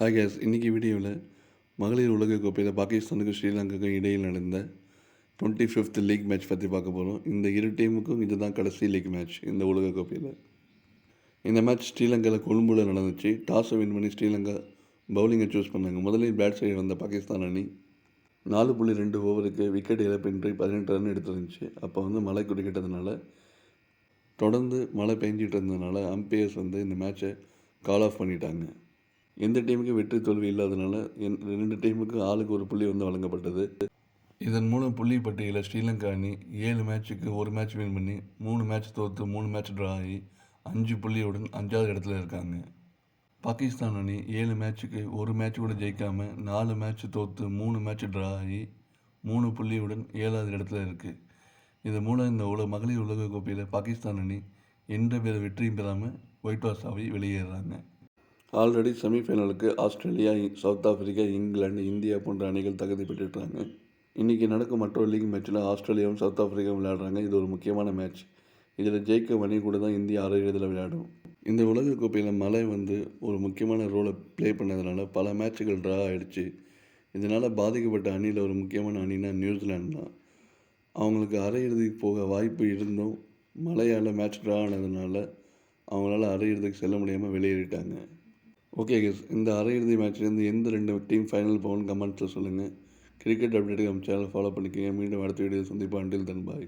Hi guys இன்றைக்கி வீடியோவில் மகளிர் உலகக் கோப்பையில் பாகிஸ்தானுக்கும் ஸ்ரீலங்காவுக்கும் இடையில் நடந்த டுவெண்ட்டி ஃபிஃப்த் லீக் மேட்ச் பற்றி பார்க்க போகிறோம் இந்த இரு டீமுக்கும் இதுதான் கடைசி லீக் மேட்ச் இந்த உலகக் கோப்பையில் இந்த மேட்ச் ஸ்ரீலங்காவில் கொழும்புல நடந்துச்சு. டாஸை வின் பண்ணி ஸ்ரீலங்கா பவுலிங்கை சூஸ் பண்ணாங்க. முதலில் பேட் செய்ய வந்த பாகிஸ்தான் அணி நாலு புள்ளி ரெண்டு ஓவருக்கு விக்கெட் இழப்பின்றி பதினெட்டு ரன் எடுத்துருந்துச்சு. அப்போ வந்து மழை குறுக்கிட்டதுனால தொடர்ந்து மழை பெஞ்சிட்டு இருந்ததுனால அம்பையர்ஸ் வந்து இந்த மேட்ச்சை கால் ஆஃப் பண்ணிட்டாங்க. எந்த டீமுக்கும் வெற்றி தோல்வி இல்லாதனால என் ரெண்டு டீமுக்கு ஆளுக்கு ஒரு புள்ளி வந்து வழங்கப்பட்டது. இதன் மூலம் புள்ளி பட்டியலில் ஸ்ரீலங்கா அணி ஏழு மேட்சுக்கு ஒரு மேட்ச் வின் பண்ணி மூணு மேட்ச் தோற்று மூணு மேட்ச் ட்ரா ஆகி அஞ்சு புள்ளியுடன் அஞ்சாவது இடத்துல இருக்காங்க. பாகிஸ்தான் அணி ஏழு மேட்சுக்கு ஒரு மேட்ச் கூட ஜெயிக்காமல் நாலு மேட்ச் தோற்று மூணு மேட்ச் ட்ரா ஆகி மூணு புள்ளியுடன் ஏழாவது இடத்துல இருக்குது இது மூலம் இந்த உலக மகளிர் உலகக் கோப்பையில் பாகிஸ்தான் அணி எந்த வித வெற்றியும் பெறாமல் ஒயிட் வாஷ் ஆகி வெளியேறாங்க. ஆல்ரெடி செமிஃபைனலுக்கு Australia South Africa England India போன்ற அணிகள் தகுதி பெற்றுட்டாங்க இன்றைக்கி நடக்கும் மற்றொரு லீக் மேட்ச்சில் ஆஸ்திரேலியாவும் சவுத் ஆஃப்ரிக்காவும் விளையாடுறாங்க. இது ஒரு முக்கியமான மேட்ச். இதில் ஜெயிக்க அணி கூட தான் இந்தியா அரையிறுதியில் விளையாடும். இந்த உலகக் கோப்பையில் மழை வந்து ஒரு முக்கியமான ரோலை ப்ளே பண்ணதுனால பல மேட்சுகள் ட்ரா ஆகிடுச்சு இதனால் பாதிக்கப்பட்ட அணியில் ஒரு முக்கியமான அணினா நியூசிலாண்டு தான். அவங்களுக்கு அரையிறுதிக்கு போக வாய்ப்பு இருந்தும் மழையால் மேட்ச் ட்ரா ஆனதுனால அவங்களால அரையிறுதிக்கு செல்ல முடியாமல் வெளியேறிட்டாங்க. ஓகே கேஸ் இந்த அரையிறுதி மேட்ச்லேருந்து எந்த ரெண்டு டீம் ஃபைனல் போகணும்னு கமெண்ட்ஸில் சொல்லுங்கள் கிரிக்கெட் அப்டேட்டுக்கு நம்ம சேனல் ஃபாலோ பண்ணிக்கோங்க. மீண்டும் அடுத்த வீடியோ சந்திப்போம். அண்டில் தன் பாய்